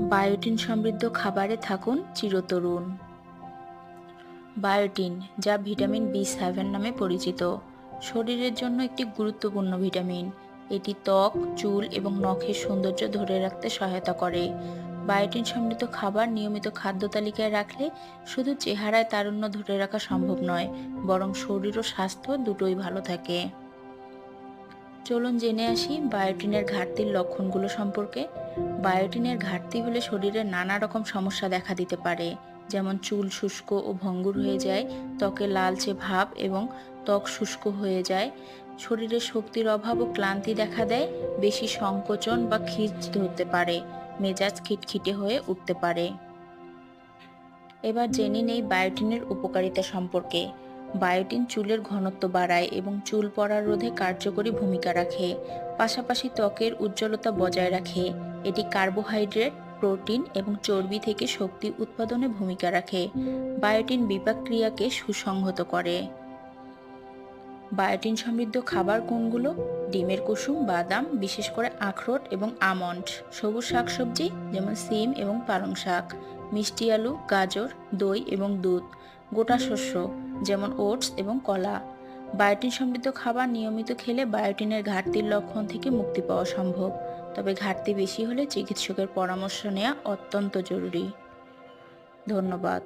বায়োটিন সমৃদ্ধ খাবারে থাকুন চিরতরুণ। বায়োটিন, যা ভিটামিন বি সেভেন নামে পরিচিত, শরীরের জন্য একটি গুরুত্বপূর্ণ ভিটামিন। এটি ত্বক, চুল এবং নখের সৌন্দর্য ধরে রাখতে সহায়তা করে। বায়োটিন সমৃদ্ধ খাবার নিয়মিত খাদ্য তালিকায় রাখলে শুধু চেহারায় তারুণ্য ধরে রাখা সম্ভব নয়, বরং শরীর ও স্বাস্থ্য দুটোই ভালো থাকে। চলুন জেনে আসি বায়োটিনের ঘাটতির লক্ষণগুলো সম্পর্কে। বায়োটিনের ঘাটতি হলে শরীরে নানা রকম সমস্যা দেখা দিতে পারে, যেমন চুল শুষ্ক ও ভঙ্গুর হয়ে যায়, ত্বকে লালচে ভাব এবং ত্বক শুষ্ক হয়ে যায়। শরীরে শক্তির অভাব ও ক্লান্তি দেখা দেয়, বেশি সংকোচন বা খিচ ধরতে পারে, মেজাজ খিটখিটে হয়ে উঠতে পারে। এবার জেনে নেই বায়োটিনের উপকারিতা সম্পর্কে। বায়োটিন চুলের ঘনত্ব বাড়ায় এবং চুল পড়া রোধে কার্যকরী ভূমিকা রাখে। পাশাপাশি ত্বকের উজ্জ্বলতা বজায় রাখে। এটি কার্বোহাইড্রেট, প্রোটিন এবং চর্বি থেকে শক্তি উৎপাদনে ভূমিকা রাখে। বায়োটিন বিপাক ক্রিয়াকে সুসংহত করে। বায়োটিন সমৃদ্ধ খাবার কোনগুলো? ডিমের কুসুম, বাদাম, বিশেষ করে আখরোট এবং আমন্ড। সবুজ শাকসবজি যেমন সিম এবং পালং শাক। মিষ্টি আলু, গাজর, দই এবং দুধ। গোটা শস্য, যেমন ওটস এবং কলা। বায়োটিন সমৃদ্ধ খাবার নিয়মিত খেলে বায়োটিনের ঘাটতির লক্ষণ থেকে মুক্তি পাওয়া সম্ভব। তবে ঘাটতি বেশি হলে চিকিৎসকের পরামর্শ নেওয়া অত্যন্ত জরুরি। ধন্যবাদ।